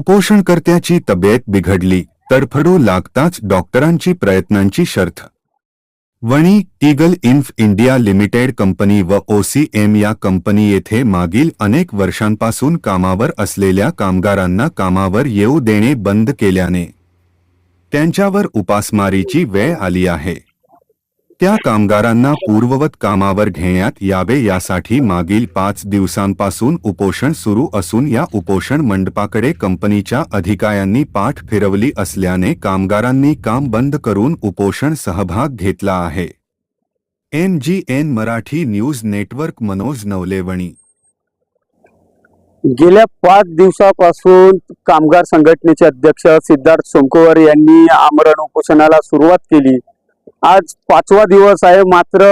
उपोषणकर्त्याची तब्येत बिघडली तडफडू लागताच डॉक्टरांची प्रयत्नांची शर्थ. Wani Eagle infra India limited company व ओसीएम या कंपनी येथे मागील अनेक वर्षांपासून कामावर असलेल्या कामगारांना कामावर येऊ देणे बंद केल्याने त्यांच्यावर उपासमारीची वेळ आली आहे. त्या कामगारांना पूर्ववत कामावर घेण्यात यावे यासाठी मागील पाच दिवसांपासून उपोषण सुरू असून या उपोषण मंडपाकडे कंपनीच्या अधिकाऱ्यांनी पाठ फिरवली असल्याने कामगारांनी काम बंद करून उपोषण सहभाग घेतला आहे. M G N Marathi news network Manoj नवलेवणी. गेल्या पाच दिवसापासून कामगार संघटनेचे अध्यक्ष सिद्धार्थ सोमकोवर यांनी आमरण उपोषणाला सुरुवात केली. आज पाचवा दिवस आहे. मात्र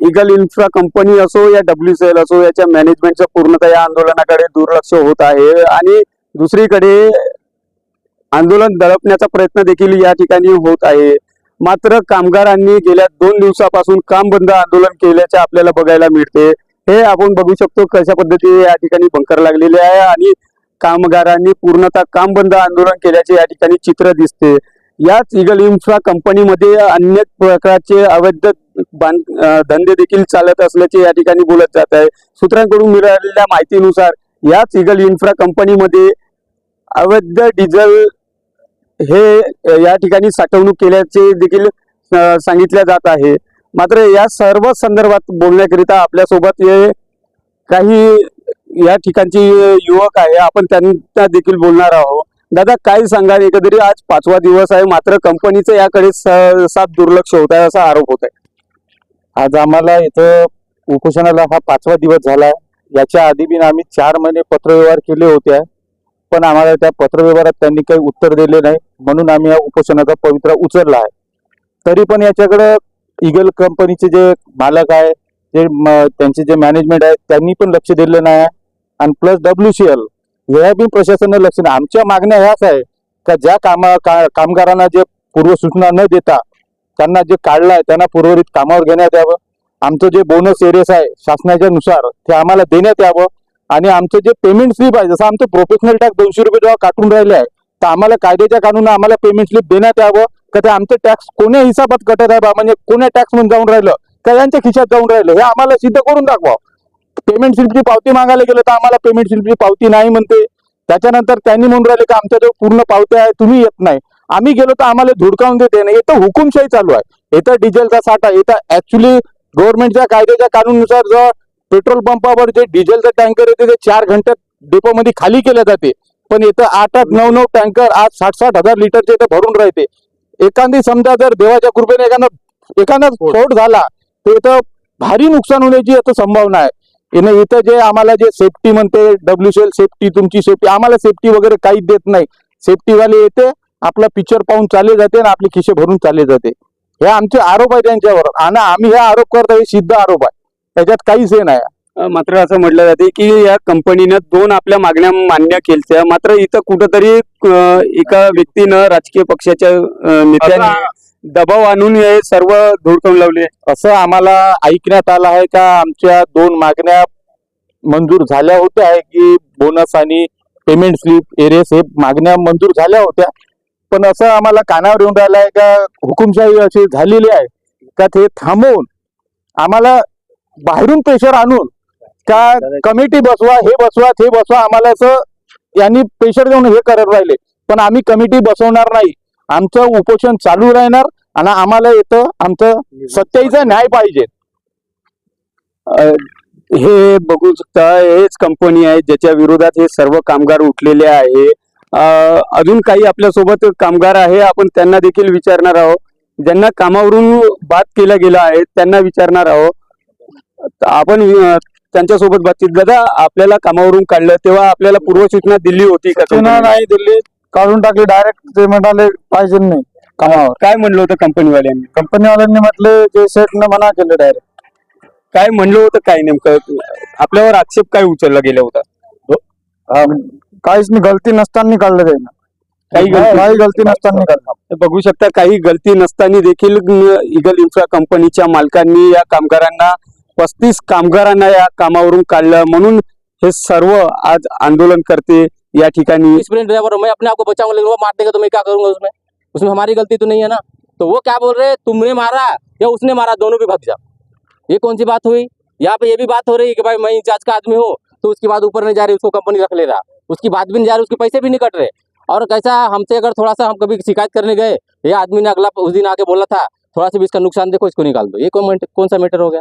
इगल इन्फ्रा कंपनी असो या डब्ल्यू सी एल असो याच्या मॅनेजमेंटचं पूर्णतः या आंदोलनाकडे दुर्लक्ष होत आहे. आणि दुसरीकडे आंदोलन दडपण्याचा प्रयत्न देखील या ठिकाणी होत आहे. मात्र कामगारांनी गेल्या दोन दिवसापासून काम बंद आंदोलन केल्याचे आपल्याला बघायला मिळते. हे आपण बघू शकतो कशा पद्धतीने या ठिकाणी बंकर लागलेले आहे आणि कामगारांनी पूर्णतः काम बंद आंदोलन केल्याचे या ठिकाणी चित्र दिसते. याच इगल इन्फ्रा कंपनीमध्ये अन्य प्रकारचे अवैध बांध धंदे देखील चालत असल्याचे या ठिकाणी बोलत जात आहे. सूत्रांकडून मिळालेल्या माहितीनुसार याच इगल इन्फ्रा कंपनीमध्ये अवैध डिझेल हे या ठिकाणी साठवणूक केल्याचे देखील सांगितल्या सांगितले जात आहे. मात्र या सर्व संदर्भात बोलण्याकरिता आपल्यासोबत हे काही या ठिकाणचे युवक आहे. आपण त्यांना देखील बोलणार आहोत. दादा काय सांगाल? एकंदरीत आज पाचवा दिवस आहे मात्र कंपनीचं याकडे स- साफ दुर्लक्ष होत आहे असा आरोप होत आहे आज आम्हाला इथं उपोषणाला हा पाचवा दिवस झाला आहे. याच्या आधी बी आम्ही चार महिने पत्रव्यवहार केले होते. पण आम्हाला त्या पत्रव्यवहारात त्यांनी काही उत्तर दिले नाही. म्हणून आम्ही या उपोषणाचा पवित्रा उचलला आहे. तरी पण याच्याकडे इगल कंपनीचे जे मालक आहे जे त्यांचे जे मॅनेजमेंट आहे त्यांनी पण लक्ष दिलं नाही आहे. आणि प्लस डब्ल्यू सी एल ह्या बी प्रशासनाने लक्ष नाही आमच्या मागण्या ह्याच आहे का ज्या कामा का- कामगारांना जे पूर्वसूचना न देता त्यांना जे काढलं आहे त्यांना पूर्वरित कामावर घेण्यात यावं. आमचं जे बोनस एरियस आहे शासनाच्या नुसार ते आम्हाला देण्यात यावं. आणि आमचं जे पेमेंट स्लिप आहे जसं आमचं प्रोफेशनल टॅक्स दोनशे रुपये जेव्हा काटून राहिले आहे तर आम्हाला कायद्याच्या कानून आम्हाला पेमेंट स्लिप देण्यात यावं. का ते आमचं टॅक्स कोण्या हिसाबात कटत आहे बा? म्हणजे कोण्या टॅक्स म्हणून जाऊन राहिलं? का यांच्या खिशात जाऊन राहिलं? हे आम्हाला सिद्ध करून दाखवा. पेमेंट स्लिपची पावती मागायला गेलं तर आम्हाला पेमेंट स्लिपची पावती नाही म्हणते. त्याच्यानंतर त्यांनी म्हणून राहिले की आमच्याजवळ पूर्ण पावत्या आहे तुम्ही येत नाही. आम्ही गेलो तर आम्हाला धुडकावून देते नाही. इथं हुकुमशाही चालू आहे. इथं डिझेलचा साठा इथं ऍक्च्युली गव्हर्नमेंटच्या कायद्याच्या कानूनुसार जर पेट्रोल पंपावर जे डिझेलचं टँकर येते ते चार घंट्यात डेपोमध्ये खाली केले जाते. पण इथं आठ आठ नऊ नऊ टँकर आज साठ साठ हजार लिटरचे इथं भरून राहते. एखादी समजा जर देवाच्या कृपेने एखादा एखादा स्फोट झाला तर इथं भारी नुकसान होण्याची आता संभावना आहे. इथं इथं जे आम्हाला जे सेफ्टी म्हणते डब्ल्यू सी एल सेफ्टी तुमची सेफ्टी आम्हाला सेफ्टी वगैरे काहीच देत नाही. सेफ्टी वाले येते आपला पिक्चर पाहून चालले जाते आणि आपले खिशे भरून चालले जाते. हे आमचे आरोप आहे त्यांच्यावर आणि आम्ही हे आरोप करतो हे सिद्ध आरोप आहे. त्याच्यात काहीच हे नाही. मात्र असं म्हटलं जाते की या कंपनीनं दोन आपल्या मागण्या मान्य केल्या मात्र इथं कुठंतरी एका व्यक्तीनं राजकीय पक्षाच्या नेत्याने दबाव आणून हे सर्व धुडकावून लावले असं आम्हाला ऐकण्यात आलं आहे का? आमच्या दोन मागण्या मंजूर झाल्या होत्या आहे की बोनस आणि पेमेंट स्लिप एरेस हे मागण्या मंजूर झाल्या होत्या. पण असं आम्हाला कानावर येऊन राहिलं आहे का? हुकुमशाही अशी झालेली आहे का ते थांबवून आम्हाला बाहेरून प्रेशर आणून का कमिटी बसवा हे बसवा ते बसवा आम्हाला असं यांनी प्रेशर देऊन हे करत राहिले. पण आम्ही कमिटी बसवणार नाही. आमचं उपोषण चालू राहणार आणि आम्हाला येतं आमचं सत्तेचा न्याय पाहिजे. हे बघू शकता हेच कंपनी आहे ज्याच्या विरोधात हे सर्व कामगार उठलेले आहे. अजून काही आपल्यासोबत कामगार आहे आपण त्यांना देखील विचारणार आहोत. ज्यांना कामावरून बात केला गेला आहे त्यांना विचारणार आहोत. आपण त्यांच्यासोबत बातचीत दादा आपल्याला कामावरून काढलं तेव्हा आपल्याला पूर्वसूचना दिली होती का? सूचना नाही दिली काढून टाकली डायरेक्ट ते म्हणाले पाहिजे नाही कामावर. काय म्हणलं होतं कंपनीवाल्यांनी कंपनीवाल्यांनी म्हटले जे सेटनं मना केलं डायरेक्ट काय म्हणलं होतं काय नेमकं? आपल्यावर आक्षेप काय उचलला गेला होता? काहीच नाही गलती नसताना काढलं त्यानं. काही गलती- काही गलती नसताना काढलं. तर बघू शकता काही गलती नसताना देखील इगल इन्फ्रा कंपनीच्या मालकांनी या कामगारांना पस्तीस कामगारांना या कामावरून काढलं. म्हणून हे सर्व आज आंदोलन करते या ठिकाणी एक्सपीरियंस ड्राइवर मैं अपने आप को बचाऊँगा, लेकिन वो मार देगा तो मैं क्या करूँगा उसमें? उसमें हमारी गलती तो नहीं है ना? तो वो क्या बोल रहे हैं? तुमने मारा या उसने मारा? दोनों भी भग जाओ ये कौन सी बात हुई? यहाँ पे ये भी बात हो रही है कि भाई मैं इंचार्ज का आदमी हूँ तो उसकी बात ऊपर नहीं जा रही, उसको कंपनी रख ले रहा। उसकी बात भी नहीं जा रही, उसके पैसे भी नहीं कट रहे। और कैसा हमसे अगर थोड़ा सा हम कभी शिकायत करने गए, ये आदमी ने अगला उस दिन आके बोला था थोड़ा सा भी इसका नुकसान देखो, इसको निकाल दो। ये कौन कौन सा मैटर हो गया?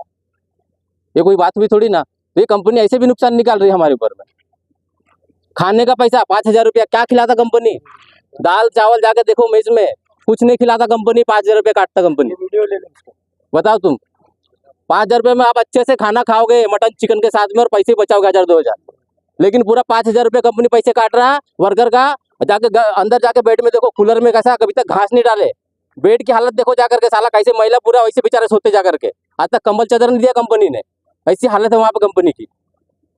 ये कोई बात हुई थोड़ी ना? तो ये कंपनी ऐसे भी नुकसान निकाल रही है हमारे ऊपर में। खाने का पैसा पाँच हज़ार रुपया क्या खिलाता कंपनी दाल चावल जाके देखो मेज में कुछ नहीं खिलाता कंपनी पाँच हज़ार रुपया काटता कंपनी बताओ तुम। पाँच हज़ार रुपये में आप अच्छे से खाना खाओगे मटन चिकन के साथ में और पैसे बचाओगे हज़ार दो हज़ार। लेकिन पूरा पाँच हज़ार रुपये कंपनी पैसे काट रहा है वर्कर का जाके अंदर जाके बेड में देखो कूलर में कैसा कभी तक घास नहीं डाले। बेड की हालत देखो जाकर के साला कैसे महिला पूरा वैसे बेचारे सोते जाकर के। आज तक कंबल चादर नहीं दिया कंपनी ने। ऐसी हालत है वहाँ पे कंपनी की।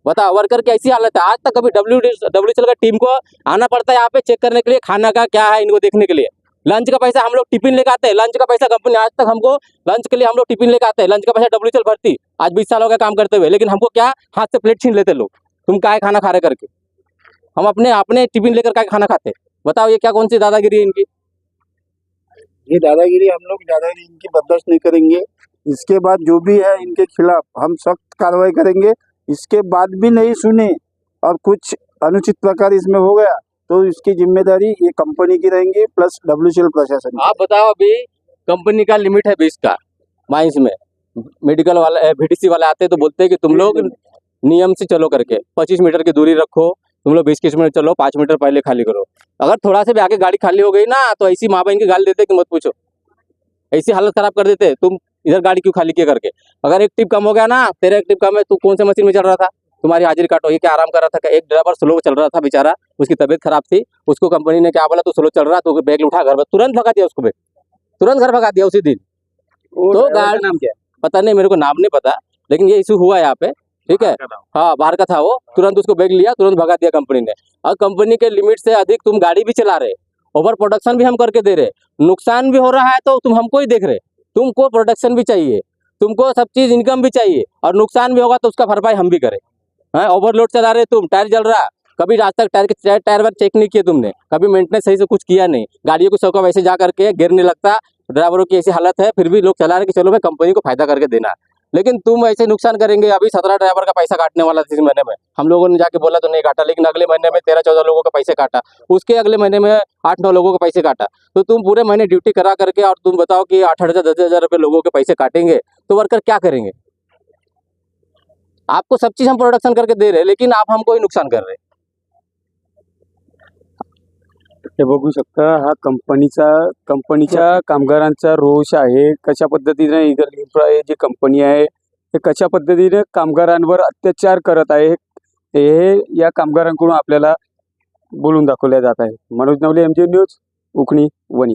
बता वर्कर की ऐसी हालत है? आज तक कभी डब्ल्यू डब्ल्यू का टीम को आना पड़ता है यहाँ पे चेक करने के लिए? खाना का क्या है इनको देखने के लिए? लंच का पैसा हम लोग टिफ़िन लेके आते हैं। लंच का पैसा कंपनी आज तक हमको लंच के लिए हम लोग टिफ़िन लेके आते हैं। लंच का पैसा डब्ल्यू भरती। आज बीस साल गया काम करते हुए। लेकिन हमको क्या हाथ से प्लेट छीन लेते लोग? तुम क्या खाना खा रहे करके? हम अपने अपने टिफ़िन लेकर क्या खाना खाते बताओ, ये क्या कौन सी दादागिरी है इनकी? ये दादागिरी हम लोग दादागिरी इनकी बर्दाश्त नहीं करेंगे। इसके बाद जो भी है इनके खिलाफ हम सख्त कार्रवाई करेंगे। इसके बाद भी नहीं सुने और कुछ अनुचित प्रकार इसमें हो गया तो इसकी ज़िम्मेदारी ये कंपनी की रहेंगी प्लस डब्ल्यू प्रशासन आप बताओ अभी, कंपनी का लिमिट है बीस का, माइंस में। मेडिकल वाला वीटीसी वाले आते तो बोलते कि तुम लोग नियम से चलो करके, पच्चीस मीटर की दूरी रखो, तुम लोग बीस किस मीटर चलो, पाँच मीटर पहले खाली करो। अगर थोड़ा सा भी आगे गाड़ी खाली हो गई ना तो ऐसी माँ बहन की गाली देते कि मत पूछो। ऐसी हालत खराब कर देते, तुम इधर गाड़ी क्यों खाली किया करके? अगर एक टिप कम हो गया ना तेरा एक टिप कम है तू कौन से मशीन में चल रहा था? तुम्हारी हाजिरी काटो ये क्या आराम कर रहा था? एक ड्राइवर स्लो चल रहा था बेचारा उसकी तबीयत खराब थी उसको कंपनी ने क्या बोला तू स्लो चल रहा तो बैग उठा घर में तुरंत भगा दिया उसको बैग तुरंत घर भगा दिया उसी दिन। तो गाड़ी- नाम क्या पता नहीं मेरे को नाम नहीं पता लेकिन ये इशू हुआ यहाँ पे ठीक है? हाँ बाहर का था वो तुरंत उसको बैग लिया तुरंत भगा दिया कंपनी ने। और कंपनी के लिमिट से अधिक तुम गाड़ी भी चला रहे ओवर प्रोडक्शन भी हम करके दे रहे नुकसान भी हो रहा है तो तुम हमको ही देख रहे। तुमको प्रोडक्शन भी चाहिए, तुमको सब चीज़ इनकम भी चाहिए और नुकसान भी होगा तो उसका भरपाई हम भी करें। हाँ ओवरलोड चला रहे तुम टायर जल रहा। कभी आज तक टायर के टायर वायर चेक नहीं किए तुमने, कभी मेंटेनेंस सही से कुछ किया नहीं। गाड़ियों को सौका वैसे जा करके गिरने लगता ड्राइवरों की ऐसी हालत है, फिर भी लोग चला रहे कि चलो भाई कंपनी को फ़ायदा करके देना। लेकिन तुम ऐसे नुकसान करेंगे, अभी सत्रह ड्राइवर का पैसा काटने वाला था इस महीने में। हम लोगों ने जाके बोला तो नहीं काटा। लेकिन अगले महीने में तेरह चौदह लोगों का पैसे काटा। उसके अगले महीने में आठ नौ लोगों का पैसे काटा। तो तुम पूरे महीने ड्यूटी करा करके और तुम बताओ कि आठ हज़ार, दस हज़ार रुपये लोगों के पैसे काटेंगे तो वर्कर क्या करेंगे? आपको सब चीज़ हम प्रोडक्शन करके दे रहे हैं, लेकिन आप हमको ही नुकसान कर रहे हैं। हे बघू शकता हा कंपनीचा कंपनीच्या कामगारांचा रोष आहे. कशा पद्धतीने इगल इन्फ्रा हे जी कंपनी आहे हे कशा पद्धतीने कामगारांवर अत्याचार करत आहे हे या कामगारांकडून आपल्याला बोलून दाखवल्या जात आहे Manoj Navale M G news उखणी Wani.